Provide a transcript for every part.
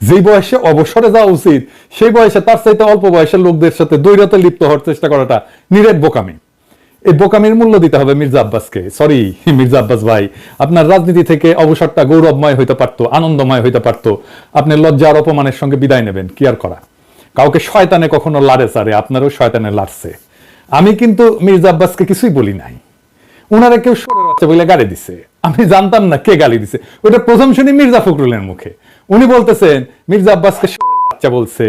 যেই বয়সে অবসরে যাওয়া উচিত, সেই বয়সে তার চাইতে অল্প বয়সের লোকদের সাথে দৈরতে লিপ্ত হওয়ার চেষ্টা করাটা নিরেট বোকামি। এই বোকামির মূল্য দিতে হবে মির্জা আব্বাসকে। সরি মির্জা আব্বাস ভাই, আপনার রাজনীতি থেকে অবসরটা গৌরবময় হইতে পারতো, আনন্দময় হইতে পারতো। আপনি লজ্জা আর অপমানের সঙ্গে বিদায় নেবেন, কি আর করা? কাউকে শয়তানে কখনো লাড়ে চারে আপনারও শয়তানে লাড়ছে। আমি কিন্তু মির্জা আব্বাসকে কিছুই বলি নাই। উনারা কেউ সরে বাচ্চা বলে গালি দিছে। আমি জানতাম না কে গালি দিছে। ওটা প্রথম শুনি মির্জা ফখরুলের মুখে। উনি বলতেছেন, মির্জা আব্বাসকে বাচ্চা বলছে,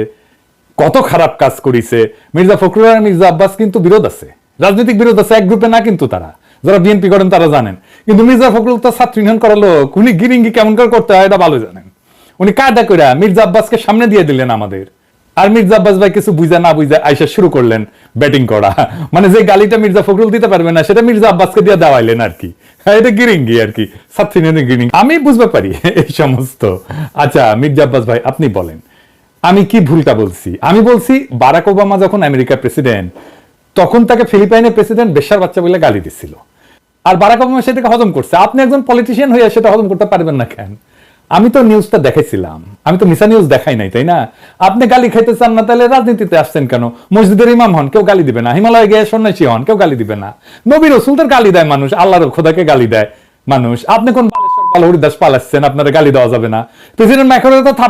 কত খারাপ কাজ করিছে। মির্জা ফখরুল আর মির্জা আব্বাস কিন্তু বিরোধ আছে। রাজনৈতিক বিরোধ আছে, এক গ্রুপে না কিন্তু তারা। যারা বিএনপি করেন তারা জানেন। কিন্তু মির্জা ফখরুল তো ছাত্র ইউনিয়ন করার লোক, উনি গিরিঙ্গি কেমন করে করতে হয় এটা ভালো জানেন। উনি কায়দা করে মির্জা আব্বাসকে সামনে দিয়ে দিলেন আমাদের। আর মির্জা আব্বাস ভাই কিছু বুঝা না বুঝা আইসা শুরু করলেন ব্যাটিং করা। মানে যে গালিটা মির্জা ফখরুল দিতে পারবে না, সেটা মির্জা আব্বাসকে দিয়ে দেওয়াইলেন আর কি। এটা গিরিঙ্গি আর কি। গিরিঙ্গি আমি বুঝতে পারি এই সমস্ত। আচ্ছা মির্জা আব্বাস ভাই, আপনি বলেন, আমি কি ভুলটা বলছি? আমি বলছি, বারাক ওবামা যখন আমেরিকার প্রেসিডেন্ট তখন তাকে ফিলিপাইনের প্রেসিডেন্ট বেশার বাচ্চা বলে গালি দিছিল। আর বারাক ওবামা সেটাকে হজম করছে। আপনি একজন পলিটিশিয়ান হয়ে সেটা হজম করতে পারবেন না কেন? আমি তো নিউজটা দেখেছিলাম। আমি তো মিসা নিউজ দেখাই নাই, তাই না? আপনি গালি খাইতে চান না, তাহলে রাজনীতিতে আসছেন কেন? মসজিদের ইমাম হন, কেউ গালি দিবে না। হিমালয় গিয়ে সন্ন্যাসী হন, কেউ গালি দিবে না। নবী রসুলদের গালি দেয় মানুষ, আল্লাহর খোদাকে গালি দেয় মানুষ। আপনি কোন পাল হরিদাস পালাচ্ছেন, আপনারা গালি দেওয়া যাবে না। প্রেসিডেন্ট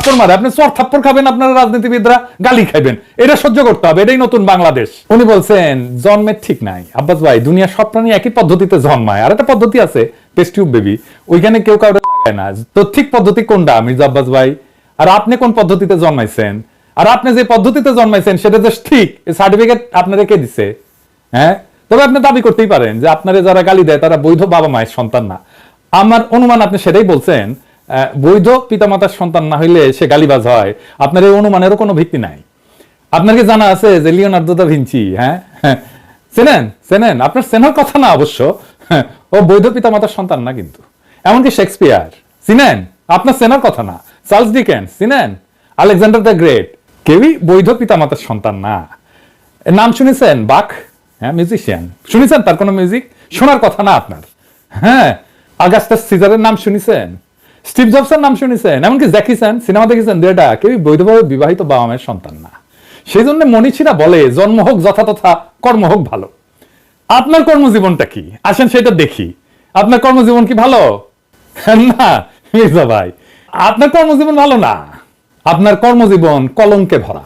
তো মারে, আপনি চর খাবেন, আপনারা রাজনীতিবিদরা গালি খাইবেন। এটা সহ্য করতে হবে, এটাই নতুন বাংলাদেশ। উনি বলছেন জন্মের ঠিক নাই। আব্বাস ভাই দুনিয়া সব প্রাণী একই পদ্ধতিতে জন্মায়। আর একটা পদ্ধতি আছে বেবি। ওইখানে কেউ কাউরে লাগায় না। তো ঠিক পদ্ধতি কোনটা, মির্জা আব্বাস ভাই? আর আপনি কোন পদ্ধতিতে জন্মাইছেন? আর আপনি যে পদ্ধতিতে জন্মাইছেন, সেটা যে ঠিক সার্টিফিকেট আপনারা কে দিছে? হ্যাঁ? তবে আপনি দাবি করতেই পারেন যে আপনারা যারা গালি দেয়, তারা বৈধ বাবা মায়ের সন্তান না। আমার অনুমান আপনি সেটাই বলছেন বৈধ পিতামাতার সন্তান না হইলে সে গালিবাজ হয়। আপনার এই অনুমানেরও কোনো ভিত্তি নাই। আপনার কি জানা আছে যে লিওনার্দো দা ভিঞ্চি হ্যাঁ। চেনেন চেনেন? আপনার চেনার কথা না অবশ্য। ও বৈধ পিতামাতার সন্তান না কিন্তু। এমনকি শেক্সপিয়ার। চিনেন? আপনার চেনার কথা না। চার্লস ডিকেন্স, চিনেন? Alexander the great. কেউই বৈধ পিতামাতার সন্তান না। নাম শুনেছেন? বাক? হ্যাঁ মিউজিশিয়ান। শুনেছেন তার কোনো মিউজিক? শোনার কথা না আপনার। হ্যাঁ আগাস্টাস সিজারের নাম শুনেছেন? স্টিভ জবসের নাম শুনেছেন? এমনকি জ্যাকিসন সিনেমা দেখেছেন? যেটা কেউই বৈধভাবে বিবাহিত বাবা মায়ের সন্তান না। সেই জন্য মনীষীরা বলে, জন্ম হোক যথাতথা কর্ম হোক ভালো। আপনার কর্মজীবনটা কি? আসেন সেটা দেখি। আপনার কর্মজীবন কি ভালো? না, মির্জা ভাই, আপনার কর্মজীবন ভালো না। আপনার কর্মজীবন কলঙ্কে ভরা।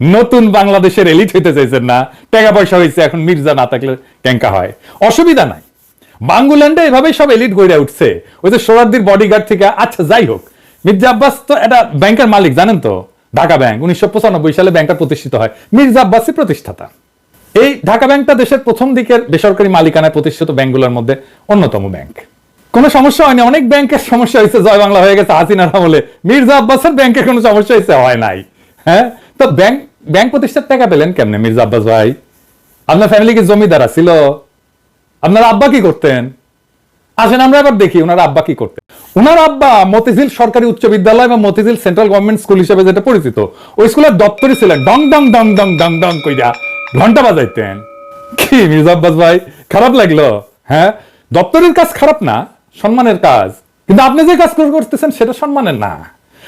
নতুন বাংলাদেশের এলিট হইতে চাইছেন না। টাকা পয়সা হয়েছে এখন মির্জা না থাকলে ক্যাঙ্কা হয়। অসুবিধা নাই। বাঙ্গুল্যান্ডে এভাবেই সব এলিট গড়ে উঠছে। ওই যে সোরারদির বডিগার্ড থেকে আচ্ছা যাই হোক। মির্জা আব্বাস তো এটা ব্যাংকের মালিক, জানেন তো? ঢাকা ব্যাংক উনিশশো পঁচানব্বই সালে ব্যাংকটা প্রতিষ্ঠিত হয়। মির্জা আব্বাসই প্রতিষ্ঠাতা। এই ঢাকা ব্যাংকটা দেশের প্রথম দিকের বেসরকারি মালিকানায় প্রতিষ্ঠিত ব্যাংকগুলোর মধ্যে অন্যতম ব্যাংক কোনো সমস্যা হয়নি, অনেক ব্যাংকের সমস্যা হয়েছে, জয় বাংলা হয়ে গেছে, হাসিনার আমলে। মির্জা আব্বাসের ব্যাংকের কোনো সমস্যা হয়েছে? হয় নাই। হ্যাঁ? তো ব্যাংক ব্যাংক প্রতিষ্ঠার টাকা পেলেন কেমনে, মির্জা আব্বাস ভাই? আপনার ফ্যামিলি কি জমিদার ছিল আপনার আব্বা কি করতেন? আসেন, আমরা এবার দেখি ওনার আব্বা কি করতেন। ওনার আব্বা মতিঝিল সরকারি উচ্চ বিদ্যালয় বা মতিঝিল সেন্ট্রাল গভর্নমেন্ট স্কুল হিসেবে যেটা পরিচিত, ওই স্কুলের দপ্তরই ছিলেন ডং ডং ডং ডং ডং ডং কইরা ঘণ্টা বাজাইতেন। কি মির্জা আব্বাস ভাই, খারাপ লাগল? হ্যাঁ? দপ্তরের কাজ খারাপ না, সম্মানের কাজ। কিন্তু আপনি যে কাজ করতেছেন, সেটা সম্মানের না।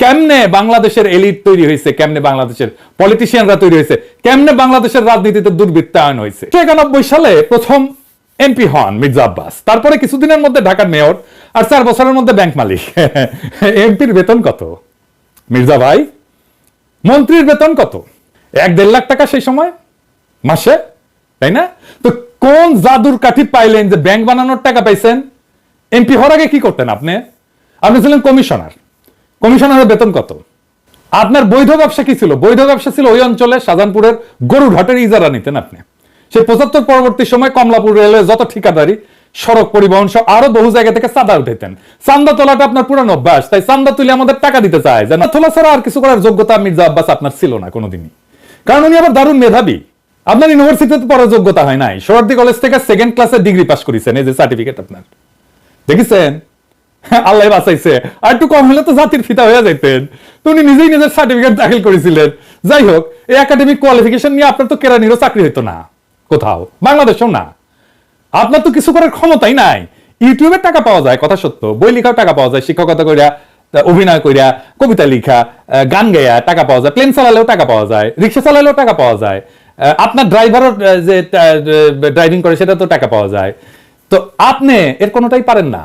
কেমনে বাংলাদেশের এলিট তৈরি হয়েছে? কেমনে বাংলাদেশের পলিটিশিয়ানরা তৈরি হয়েছে? কেমনে বাংলাদেশের রাজনীতিতে দুর্বৃত্তায়ন হয়েছে? একানব্বই সালে প্রথম এমপি হন মির্জা আব্বাস। তারপরে কিছুদিনের মধ্যে ঢাকার মেয়র আর চার বছরের মধ্যে ব্যাংক মালিক। এমপির বেতন কত? মির্জা ভাই, মন্ত্রীর বেতন কত? এক দেড় লাখ টাকা সেই সময়? মাসে? তাই না? তো কোন জাদুর কাঠি পাইলেন যে ব্যাংক বানানোর টাকা পাইছেন? এমপি হওয়ার আগে কি করতেন আপনি? আপনি ছিলেন কমিশনার। কমিশনারের বেতন কত? আপনার বৈধ ব্যবসা কি ছিল? বৈধ ব্যবসা ছিল ওই অঞ্চলে শাহজাহানপুরের গরুর হাটের ইজারা নিতেন আপনি। সেই পঁচাত্তর পরবর্তী সময় কমলাপুর রেলের যত ঠিকাদারি, সড়ক পরিবহন সহ আরও বহু জায়গা থেকে চাঁদা উঠাইতেন চান্দা তোলাটা আপনার পুরানো অভ্যাস, তাই চান্দা তুলে আমাদের টাকা দিতে চায়। যে না তোলা ছাড়া আর কিছু করার যোগ্যতা মির্জা আব্বাস আপনার ছিল না কোনোদিনই। কারণ উনি আবার দারুণ মেধাবী। আপনার ইউনিভার্সিটিতে পড়ার যোগ্যতা হয় নাই। সোহরার্দি কলেজ থেকে সেকেন্ড ক্লাসে ডিগ্রি পাস করেছেন, এই যে সার্টিফিকেট আপনার। দেখেছেন? আল্লাহ বাঁচাইছে। আর একটু কম হলে তো জাতির ফিতা হয়ে যাইতেন। তো উনি নিজেই নিজের সার্টিফিকেট দাখিল করেছিলেন। যাই হোক, এই একাডেমিক কোয়ালিফিকেশন নিয়ে আপনার তো কেরানিরও চাকরি হতো না। কোথাও। বাংলাদেশেও না। আপনার তো কিছু করার ক্ষমতাই নাই। ইউটিউবে টাকা পাওয়া যায়, কথা সত্য। বই লেখাও টাকা পাওয়া যায়, শিক্ষকতা করিয়া অভিনয় করিয়া কবিতা লিখা গান গাইয়া টাকা পাওয়া যায় প্লেন চালালেও টাকা পাওয়া যায়, রিক্সা চালালেও টাকা পাওয়া যায়। আপনার ড্রাইভারও যে ড্রাইভিং করে সেটা তো টাকা পাওয়া যায়। তো আপনি এর কোনোটাই পারেন না।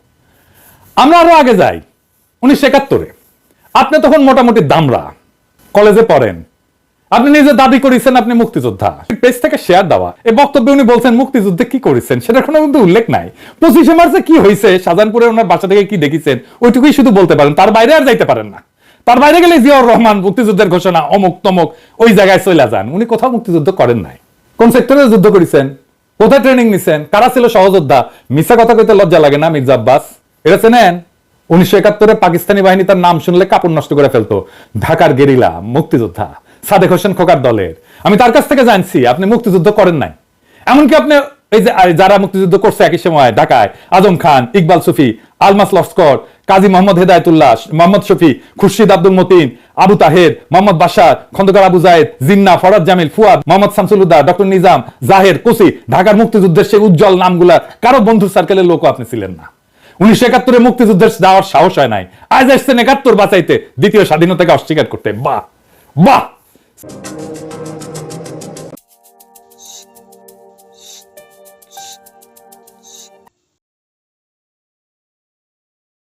আমরা আরও আগে যাই, উনিশশো একাত্তরে। আপনি তখন মোটামুটি দামরা, কলেজে পড়েন। আপনি নিজে দাবি করেছেন আপনি মুক্তিযোদ্ধা। পেজ থেকে শেয়ার দেওয়া, এই বক্তব্যে উনি বলছেন, মুক্তিযুদ্ধে কি করেছেন? সেটার কোনো কিন্তু উল্লেখ নাই। পঁচিশে মার্চে কি হয়েছে? শাহজাহানপুরে ওনার বাসা থেকে কি দেখেছেন? ওইটুকুই শুধু বলতে পারেন। তার বাইরে আর যাইতে পারেন না। তার বাইরে গেলে জিয়াউর রহমান মুক্তিযুদ্ধের ঘোষণা অমুক তমুক, ওই জায়গায় চলে যান। উনি কোথাও মুক্তিযুদ্ধ করেন নাই। কোন সেক্টরে যুদ্ধ করেছেন? কোথায় ট্রেনিং নিছেন? কারা ছিল সহযোদ্ধা? মিথ্যা কথা কইতে লজ্জা লাগে না মির্জা আব্বাস? এটা চেনেন? উনিশশো একাত্তরে পাকিস্তানি বাহিনী তার নাম শুনলে কাপড় নষ্ট করে ফেলতো। ঢাকার গেরিলা, মুক্তিযোদ্ধা, সাদেক হোসেন খোকার দলের। আমি তার কাছ থেকে জানছি, আপনি মুক্তিযুদ্ধ করেন নাই। এমনকি আপনি এই যে যারা মুক্তিযুদ্ধ করছে একই সময়, ঢাকায়, আজম খান, ইকবাল সুফি, আলমাস লস্কর, কাজী মোহাম্মদ হেদায়তুল্লাহ, মোহাম্মদ শফি, খুরশিদ আব্দুল মতিন, আবু তাহের, মোহাম্মদ বাসার খন্দকার আবু জায়েদ, জিন্না, ফরাদ জামিল, ফুয়াদ, মোহাম্মদ শামসুলুদ্দাহ ডক্টর নিজাম, জাহের, কুসি, ঢাকার মুক্তিযুদ্ধের সেই উজ্জ্বল নামগুলা, কারও বন্ধু সার্কেলের লোকও আপনি ছিলেন না। উনিশশো একাত্তরে মুক্তিযুদ্ধের যাওয়ার সাহস হয় নাই। আজ আসছেন একাত্তর বাঁচাইতে, দ্বিতীয় স্বাধীনতাকে অস্বীকার করতে। বাহ! বাহ!